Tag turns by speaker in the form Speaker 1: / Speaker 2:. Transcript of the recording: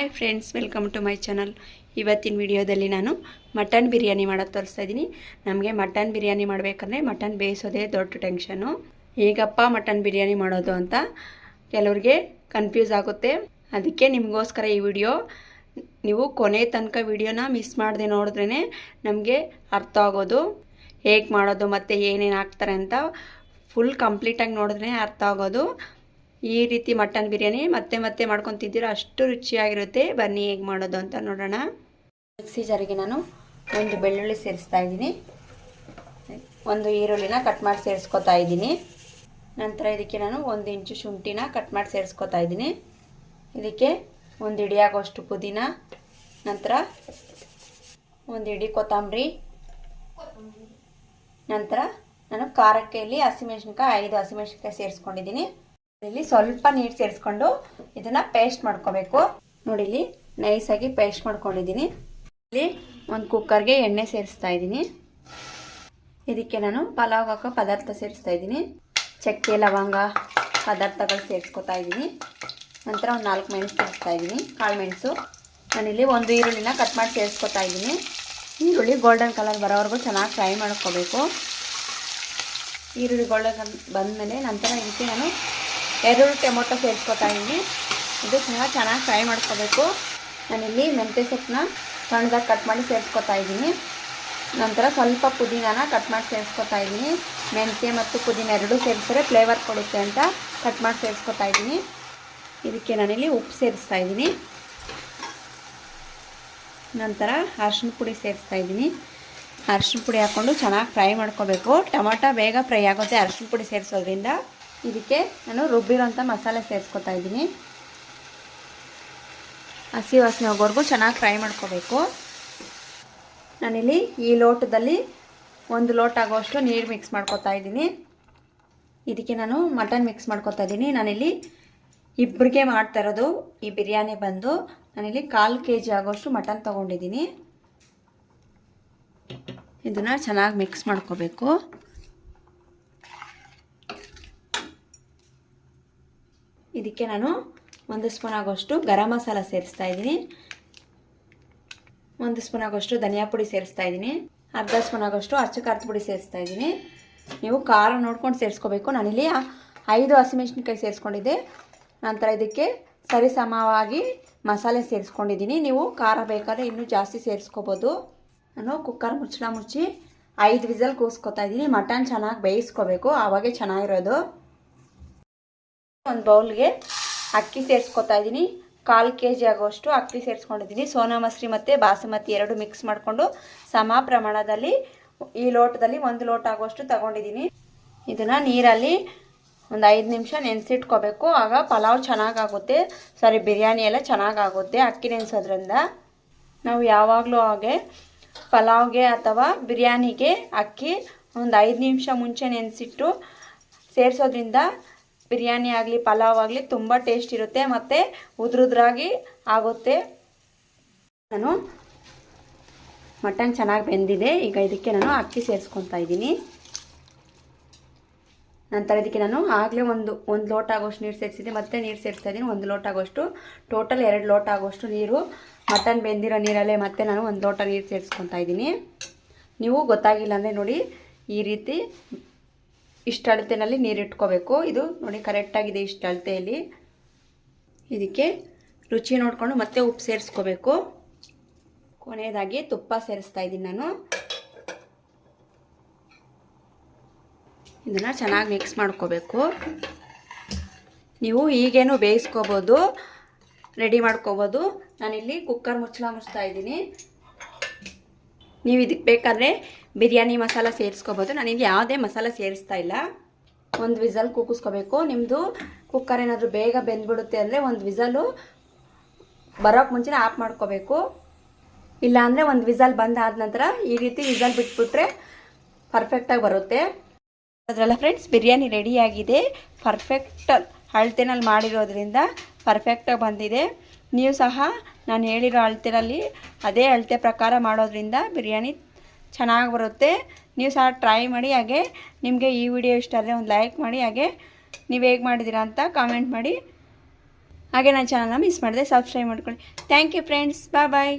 Speaker 1: Hi friends welcome to my channel ಇವತ್ತಿನ ವಿಡಿಯೋದಲ್ಲಿ ನಾನು ಮಟನ್ ಬಿರಿಯಾನಿ ಮಾಡೋದು ತೋರಿಸ್ತಾ ಇದ್ದೀನಿ ನಮಗೆ ಮಟನ್ ಬಿರಿಯಾನಿ ಮಾಡಬೇಕಂದ್ರೆ ಮಟನ್ ಬೇಯಿಸೋದೇ ದೊಡ್ಡ ಟೆನ್ಷನು. ಹೇಗಪ್ಪ ಮಟನ್ ಬಿರಿಯಾನಿ ಮಾಡೋದು ಅಂತ ಕೆಲವ್ರಿಗೆ ಕನ್ಫ್ಯೂಸ್ ಆಗುತ್ತೆ. ಅದಕ್ಕೆ ನಿಮಗೋಸ್ಕರ ಈ ವಿಡಿಯೋ, ನೀವು ಕೊನೆ ತನಕ ವಿಡಿಯೋನ ಮಿಸ್ ಮಾಡದೆ ನೋಡಿದ್ರೇ ನಮಗೆ ಅರ್ಥ ಆಗೋದು. ಹೇಗೆ ಮಾಡೋದು ಮತ್ತು ಏನೇನು ಹಾಕ್ತಾರೆ ಅಂತ ಫುಲ್ ಕಂಪ್ಲೀಟಾಗಿ ನೋಡಿದ್ರೆ ಅರ್ಥ ಆಗೋದು. ಈ ರೀತಿ ಮಟನ್ ಬಿರಿಯಾನಿ ಮತ್ತೆ ಮತ್ತೆ ಮಾಡ್ಕೊತಿದ್ದೀರ ಅಷ್ಟು ರುಚಿಯಾಗಿರುತ್ತೆ. ಬನ್ನಿ ಹೇಗೆ ಮಾಡೋದು ಅಂತ ನೋಡೋಣ. ಮಿಕ್ಸಿ ಜಾರಿಗೆ ನಾನು ಒಂದು ಬೆಳ್ಳುಳ್ಳಿ ಸೇರಿಸ್ತಾ ಇದ್ದೀನಿ. ಒಂದು ಈರುಳ್ಳಿನ ಕಟ್ ಮಾಡಿ ಸೇರಿಸ್ಕೊತಾ ಇದ್ದೀನಿ. ನಂತರ ಇದಕ್ಕೆ ನಾನು ಒಂದು ಇಂಚು ಶುಂಠಿನ ಕಟ್ ಮಾಡಿ ಸೇರಿಸ್ಕೊತಾ ಇದ್ದೀನಿ. ಇದಕ್ಕೆ ಒಂದು ಇಡಿಯಾಗೋಷ್ಟು ಪುದೀನ, ನಂತರ ಒಂದು ಇಡಿ ಕೊತ್ತಂಬರಿ, ನಂತರ ನಾನು ಖಾರಕ್ಕೆ ಇಲ್ಲಿ ಹಸಿಮೆಣ್ಸಿನ್ಕಾಯಿ ಐದು ಹಸಿಮೆಣ್ಸಿನ್ಕಾಯಿ ಸೇರಿಸ್ಕೊಂಡಿದ್ದೀನಿ. ಇಲ್ಲಿ ಸ್ವಲ್ಪ ನೀರು ಸೇರಿಸ್ಕೊಂಡು ಇದನ್ನು ಪೇಸ್ಟ್ ಮಾಡ್ಕೋಬೇಕು. ನೋಡಿ ಇಲ್ಲಿ ನೈಸಾಗಿ ಪೇಸ್ಟ್ ಮಾಡ್ಕೊಂಡಿದ್ದೀನಿ. ಇಲ್ಲಿ ಒಂದು ಕುಕ್ಕರ್ಗೆ ಎಣ್ಣೆ ಸೇರಿಸ್ತಾ ಇದ್ದೀನಿ. ಇದಕ್ಕೆ ನಾನು ಪಲಾವ್ ಹಾಕೋ ಪದಾರ್ಥ ಸೇರಿಸ್ತಾ ಇದ್ದೀನಿ. ಚಕ್ಕೆ, ಲವಂಗ ಪದಾರ್ಥಗಳು ಸೇರಿಸ್ಕೊತಾ ಇದ್ದೀನಿ. ನಂತರ ಒಂದು ನಾಲ್ಕು ಮೆಣಸು ಸೇರಿಸ್ತಾ ಇದ್ದೀನಿ. ಕಾಳು ಮೆಣಸು. ನಾನಿಲ್ಲಿ ಒಂದು ಈರುಳ್ಳಿನ ಕಟ್ ಮಾಡಿ ಸೇರಿಸ್ಕೊತಾ ಇದ್ದೀನಿ. ಈರುಳ್ಳಿ ಗೋಲ್ಡನ್ ಕಲರ್ ಬರೋವರೆಗೂ ಚೆನ್ನಾಗಿ ಫ್ರೈ ಮಾಡ್ಕೋಬೇಕು. ಈರುಳ್ಳಿ ಗೋಲ್ಡನ್ ಬಂದಮೇಲೆ ನಂತರ ಇದಕ್ಕೆ ನಾನು ಎರಡು ಟೊಮೊಟೊ ಸೇರಿಸ್ಕೊತಾ ಇದ್ದೀನಿ ಇದು ಸಹ ಚೆನ್ನಾಗಿ ಫ್ರೈ ಮಾಡ್ಕೋಬೇಕು. ನಾನಿಲ್ಲಿ ಮೆಂತ್ಯ ಸೊಪ್ಪನ್ನ ಸಣ್ಣದಾಗಿ ಕಟ್ ಮಾಡಿ ಸೇರಿಸ್ಕೊತಾ ಇದ್ದೀನಿ. ನಂತರ ಸ್ವಲ್ಪ ಪುದೀನಾನ ಕಟ್ ಮಾಡಿ ಸೇರಿಸ್ಕೊತಾ ಇದ್ದೀನಿ. ಮೆಂತ್ಯ ಮತ್ತು ಪುದೀನ ಎರಡೂ ಸೇರಿಸಿದ್ರೆ ಫ್ಲೇವರ್ ಕೊಡುತ್ತೆ ಅಂತ ಕಟ್ ಮಾಡಿ ಸೇರಿಸ್ಕೊತಾ ಇದ್ದೀನಿ. ಇದಕ್ಕೆ ನಾನಿಲ್ಲಿ ಉಪ್ಪು ಸೇರಿಸ್ತಾ ಇದ್ದೀನಿ. ನಂತರ ಅರ್ಶಿನ ಪುಡಿ ಸೇರಿಸ್ತಾ ಇದ್ದೀನಿ. ಅರ್ಶಿನ ಪುಡಿ ಹಾಕ್ಕೊಂಡು ಚೆನ್ನಾಗಿ ಫ್ರೈ ಮಾಡ್ಕೋಬೇಕು. ಟೊಮೊಟೊ ಬೇಗ ಫ್ರೈ ಆಗುತ್ತೆ ಅರ್ಶಿನ ಪುಡಿ ಸೇರಿಸೋದ್ರಿಂದ. ಇದಕ್ಕೆ ನಾನು ರುಬ್ಬಿರೋಂಥ ಮಸಾಲೆ ಸೇರಿಸ್ಕೊತಾ ಇದ್ದೀನಿ. ಹಸಿ ವಾಸನೆ ಹೋಗೋವರೆಗೂ ಚೆನ್ನಾಗಿ ಫ್ರೈ ಮಾಡ್ಕೋಬೇಕು. ನಾನಿಲ್ಲಿ ಈ ಲೋಟದಲ್ಲಿ ಒಂದು ಲೋಟ ಆಗೋಷ್ಟು ನೀರು ಮಿಕ್ಸ್ ಮಾಡ್ಕೊತಾ ಇದ್ದೀನಿ. ಇದಕ್ಕೆ ನಾನು ಮಟನ್ ಮಿಕ್ಸ್ ಮಾಡ್ಕೊತಾ ಇದ್ದೀನಿ. ನಾನಿಲ್ಲಿ ಇಬ್ಬರಿಗೆ ಮಾಡ್ತಾ ಇರೋದು. ಈ ಬಿರಿಯಾನಿ ಬಂದು ನಾನಿಲ್ಲಿ ಕಾಲು ಕೆ ಜಿ ಆಗೋಷ್ಟು ಮಟನ್ ತೊಗೊಂಡಿದ್ದೀನಿ. ಇದನ್ನು ಚೆನ್ನಾಗಿ ಮಿಕ್ಸ್ ಮಾಡ್ಕೋಬೇಕು. ಇದಕ್ಕೆ ನಾನು ಒಂದು ಸ್ಪೂನ್ ಆಗೋಷ್ಟು ಗರಂ ಮಸಾಲ ಸೇರಿಸ್ತಾ ಇದ್ದೀನಿ. ಒಂದು ಸ್ಪೂನ್ ಆಗೋಷ್ಟು ಧನಿಯಾ ಪುಡಿ ಸೇರಿಸ್ತಾ ಇದ್ದೀನಿ. ಅರ್ಧ ಸ್ಪೂನ್ ಆಗೋಷ್ಟು ಅಚ್ಚ ಖಾರದ ಪುಡಿ ಸೇರಿಸ್ತಾ ಇದ್ದೀನಿ. ನೀವು ಖಾರ ನೋಡ್ಕೊಂಡು ಸೇರಿಸ್ಕೋಬೇಕು. ನಾನಿಲ್ಲಿ ಐದು ಹಸಿಮೆಣ್ಸಿನ್ಕಾಯಿ ಸೇರಿಸ್ಕೊಂಡಿದ್ದೆ. ನಂತರ ಇದಕ್ಕೆ ಸರಿಸಮವಾಗಿ ಮಸಾಲೆ ಸೇರಿಸ್ಕೊಂಡಿದ್ದೀನಿ. ನೀವು ಖಾರ ಬೇಕಾದ್ರೆ ಇನ್ನೂ ಜಾಸ್ತಿ ಸೇರಿಸ್ಕೋಬೋದು. ನಾನು ಕುಕ್ಕರ್ ಮುಚ್ಚಳ ಮುಚ್ಚಿ ಐದು ವಿಸಲ್ ಕೂಸ್ಕೊತಾ ಇದ್ದೀನಿ. ಮಟನ್ ಚೆನ್ನಾಗಿ ಬೇಯಿಸ್ಕೋಬೇಕು. ಆವಾಗೇ ಚೆನ್ನಾಗಿರೋದು. ಒಂದು ಬೌಲ್ಗೆ ಅಕ್ಕಿ ಸೇರಿಸ್ಕೊತಾ ಇದ್ದೀನಿ. ಕಾಲು ಕೆ ಜಿ ಆಗುವಷ್ಟು ಅಕ್ಕಿ ಸೇರಿಸ್ಕೊಂಡಿದ್ದೀನಿ. ಸೋನಾ ಮಸರಿ ಮತ್ತು ಬಾಸುಮತಿ ಎರಡು ಮಿಕ್ಸ್ ಮಾಡಿಕೊಂಡು ಸಮ ಪ್ರಮಾಣದಲ್ಲಿ ಈ ಲೋಟದಲ್ಲಿ ಒಂದು ಲೋಟ ಆಗುವಷ್ಟು ತಗೊಂಡಿದ್ದೀನಿ. ಇದನ್ನು ನೀರಲ್ಲಿ ಒಂದು ಐದು ನಿಮಿಷ ನೆನೆಸಿಟ್ಕೋಬೇಕು. ಆಗ ಪಲಾವ್ ಚೆನ್ನಾಗಾಗುತ್ತೆ. ಸಾರಿ, ಬಿರಿಯಾನಿ ಎಲ್ಲ ಚೆನ್ನಾಗಾಗುತ್ತೆ ಅಕ್ಕಿ ನೆನೆಸೋದ್ರಿಂದ. ನಾವು ಯಾವಾಗಲೂ ಹಾಗೆ ಪಲಾವ್ಗೆ ಅಥವಾ ಬಿರಿಯಾನಿಗೆ ಅಕ್ಕಿ ಒಂದು ಐದು ನಿಮಿಷ ಮುಂಚೆ ನೆನೆಸಿಟ್ಟು ಸೇರಿಸೋದ್ರಿಂದ ಬಿರಿಯಾನಿ ಆಗಲಿ, ಪಲಾವ್ ಆಗಲಿ ತುಂಬ ಟೇಸ್ಟ್ ಇರುತ್ತೆ ಮತ್ತು ಉದ್ರುದ್ರಾಗಿ ಆಗುತ್ತೆ. ನಾನು ಮಟನ್ ಚೆನ್ನಾಗಿ ಬೆಂದಿದೆ. ಈಗ ಇದಕ್ಕೆ ನಾನು ಅಕ್ಕಿ ಸೇರಿಸ್ಕೊತಾ ಇದ್ದೀನಿ. ನಂತರ ಇದಕ್ಕೆ ನಾನು ಆಗಲೇ ಒಂದು ಒಂದು ಲೋಟ ಆಗೋಷ್ಟು ನೀರು ಸೇರಿಸಿದ್ದೆ ಮತ್ತೆ ನೀರು ಸೇರಿಸ್ತಾ ಇದ್ದೀನಿ. ಒಂದು ಲೋಟ ಆಗೋಷ್ಟು ಟೋಟಲ್ ಎರಡು ಲೋಟ ಆಗೋಷ್ಟು ನೀರು. ಮಟನ್ ಬೆಂದಿರೋ ನೀರಲ್ಲೇ ಮತ್ತೆ ನಾನು ಒಂದು ಲೋಟ ನೀರು ಸೇರಿಸ್ಕೊತಾ ಇದ್ದೀನಿ. ನೀವು ಗೊತ್ತಾಗಿಲ್ಲ ಅಂದರೆ ನೋಡಿ ಈ ರೀತಿ ಇಷ್ಟು ಅಳತೆನಲ್ಲಿ ನೀರು ಇಟ್ಕೋಬೇಕು ಇದು ನೋಡಿ ಕರೆಕ್ಟಾಗಿದೆ ಇಷ್ಟು ಅಳತೆಯಲ್ಲಿ ಇದಕ್ಕೆ ರುಚಿ ನೋಡಿಕೊಂಡು ಮತ್ತೆ ಉಪ್ಪು ಸೇರಿಸ್ಕೋಬೇಕು. ಕೊನೆಯದಾಗಿ ತುಪ್ಪ ಸೇರಿಸ್ತಾ ಇದ್ದೀನಿ ನಾನು. ಇದನ್ನು ಚೆನ್ನಾಗಿ ಮಿಕ್ಸ್ ಮಾಡ್ಕೋಬೇಕು. ನೀವು ಈಗೇನು ಬೇಯಿಸ್ಕೋಬೋದು ರೆಡಿ ಮಾಡ್ಕೋಬೋದು. ನಾನಿಲ್ಲಿ ಕುಕ್ಕರ್ ಮುಚ್ಚಳ ಮುಚ್ತಾ ಇದ್ದೀನಿ. ನೀವು ಇದಕ್ಕೆ ಬೇಕಾದರೆ ಬಿರಿಯಾನಿ ಮಸಾಲ ಸೇರಿಸ್ಕೋಬೋದು. ಇಲ್ಲಿ ಯಾವುದೇ ಮಸಾಲ ಸೇರಿಸ್ತಾ ಇಲ್ಲ. ಒಂದು ವಿಸಲ್ ಕೂಗಿಸ್ಕೋಬೇಕು ನಿಮ್ಮದು ಕುಕ್ಕರ್ ಏನಾದರೂ ಬೇಗ ಬೆಂದ್ಬಿಡುತ್ತೆ ಅಂದರೆ ಒಂದು ವಿಸಲು ಬರೋಕ್ಕೆ ಮುಂಚೆ ಆಫ್ ಮಾಡ್ಕೋಬೇಕು. ಇಲ್ಲಾಂದರೆ ಒಂದು ವಿಸಲ್ ಬಂದಾದ ನಂತರ ಈ ರೀತಿ ವಿಸಲ್ ಬಿಟ್ಬಿಟ್ರೆ ಪರ್ಫೆಕ್ಟಾಗಿ ಬರುತ್ತೆ. ಅದರಲ್ಲ ಫ್ರೆಂಡ್ಸ್ ಬಿರಿಯಾನಿ ರೆಡಿಯಾಗಿದೆ ಪರ್ಫೆಕ್ಟ್ ಅಳತೆನಲ್ಲಿ ಮಾಡಿರೋದ್ರಿಂದ ಪರ್ಫೆಕ್ಟಾಗಿ ಬಂದಿದೆ. ನೀವು ಸಹ ನಾನು ಹೇಳಿರೋ ಅಳತೆಯಲ್ಲಿ ಅದೇ ಅಳತೆ ಪ್ರಕಾರ ಮಾಡೋದ್ರಿಂದ ಬಿರಿಯಾನಿ ಚೆನ್ನಾಗಿ ಬರುತ್ತೆ. ನೀವು ಸಹ ಟ್ರೈ ಮಾಡಿ ಹಾಗೆ ನಿಮಗೆ ಈ ವಿಡಿಯೋ ಇಷ್ಟ ಆದರೆ ಒಂದು ಲೈಕ್ ಮಾಡಿ ಹಾಗೆ ನೀವು ಹೇಗೆ ಮಾಡಿದ್ದೀರಾ ಅಂತ ಕಾಮೆಂಟ್ ಮಾಡಿ. ಹಾಗೆ ನನ್ನ ಚಾನಲ್ನ ಮಿಸ್ ಮಾಡಿದೆ ಸಬ್ಸ್ಕ್ರೈಬ್ ಮಾಡ್ಕೊಳ್ಳಿ. Thank you friends bye bye